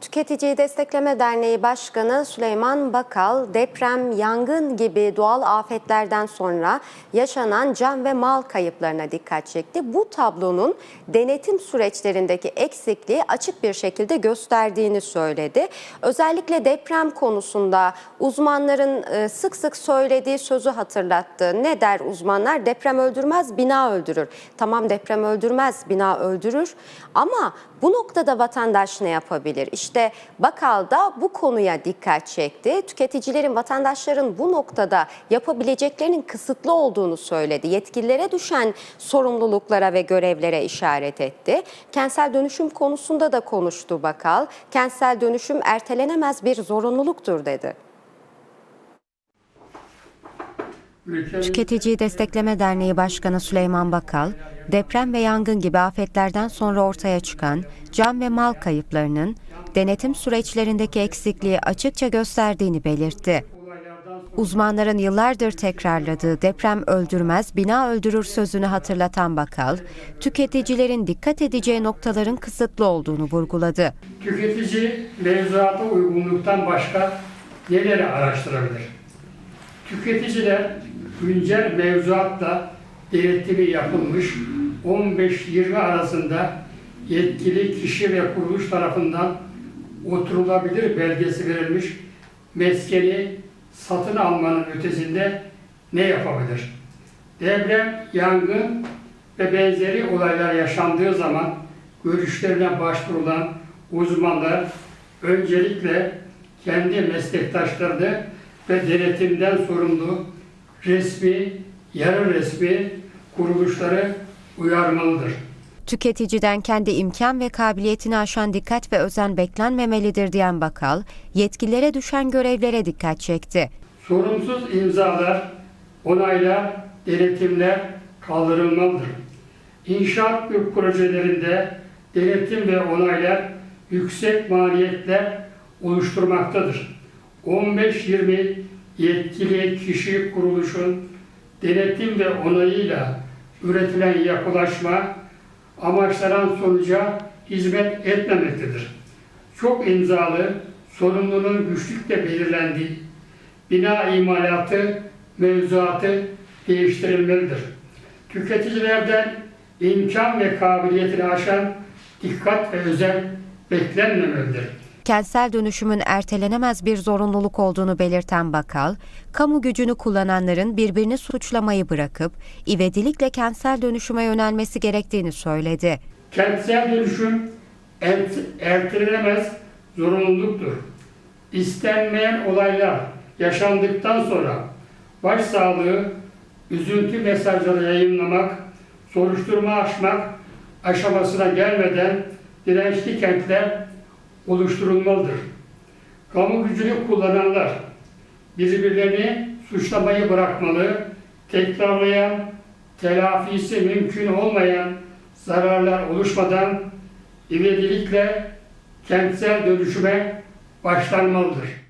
Tüketiciyi Destekleme Derneği Başkanı Süleyman Bakal, deprem, yangın gibi doğal afetlerden sonra yaşanan can ve mal kayıplarına dikkat çekti. Bu tablonun denetim süreçlerindeki eksikliği açık bir şekilde gösterdiğini söyledi. Özellikle deprem konusunda uzmanların e, sık sık söylediği sözü hatırlattı. Ne der uzmanlar? Deprem öldürmez, bina öldürür. Tamam deprem öldürmez, bina öldürür ama bu noktada vatandaş ne yapabilir? İşte Bakal da bu konuya dikkat çekti. Tüketicilerin, vatandaşların bu noktada yapabileceklerinin kısıtlı olduğunu söyledi. Yetkililere düşen sorumluluklara ve görevlere işaret etti. Kentsel dönüşüm konusunda da konuştu Bakal. Kentsel dönüşüm ertelenemez bir zorunluluktur dedi. Tüketiciyi Destekleme Derneği Başkanı Süleyman Bakal, deprem ve yangın gibi afetlerden sonra ortaya çıkan can ve mal kayıplarının denetim süreçlerindeki eksikliği açıkça gösterdiğini belirtti. Uzmanların yıllardır tekrarladığı deprem öldürmez, bina öldürür sözünü hatırlatan Bakal, tüketicilerin dikkat edeceği noktaların kısıtlı olduğunu vurguladı. Tüketici mevzuata uygunluktan başka neleri araştırabilir? Tüketiciler güncel mevzuatla denetimi yapılmış 15-20 arasında yetkili kişi ve kuruluş tarafından oturulabilir belgesi verilmiş meskeni satın almanın ötesinde ne yapabilir? Deprem, yangın ve benzeri olaylar yaşandığı zaman görüşlerine başvurulan uzmanlar öncelikle kendi meslektaşlarını ve denetimden sorumlu resmi, yarı resmi kuruluşları uyarmalıdır. Tüketiciden kendi imkan ve kabiliyetini aşan dikkat ve özen beklenmemelidir diyen Bakal, yetkililere düşen görevlere dikkat çekti. Sorumsuz imzalar, onaylar, denetimler kaldırılmalıdır. İnşaat bir projelerinde denetim ve onaylar yüksek maliyetler oluşturmaktadır. 15-20 yetkili kişi kuruluşun denetim ve onayıyla üretilen yapılaşma amaçlanan sonuca hizmet etmemektedir. Çok imzalı, sorumluluğun güçlükle belirlendiği bina imalatı, mevzuatı değiştirilmelidir. Tüketicilerden imkan ve kabiliyetini aşan dikkat ve özen beklenmemelidir. Kentsel dönüşümün ertelenemez bir zorunluluk olduğunu belirten Bakal, kamu gücünü kullananların birbirini suçlamayı bırakıp ivedilikle kentsel dönüşüme yönelmesi gerektiğini söyledi. Kentsel dönüşüm ert- ertelenemez zorunluluktur. İstenmeyen olaylar yaşandıktan sonra başsağlığı, üzüntü mesajları yayınlamak, soruşturma açmak aşamasına gelmeden dirençli kentler oluşturulmalıdır. Kamu gücünü kullananlar birbirlerini suçlamayı bırakmalı, tekrarlayan, telafisi mümkün olmayan zararlar oluşmadan ivedilikle kentsel dönüşüme başlanmalıdır.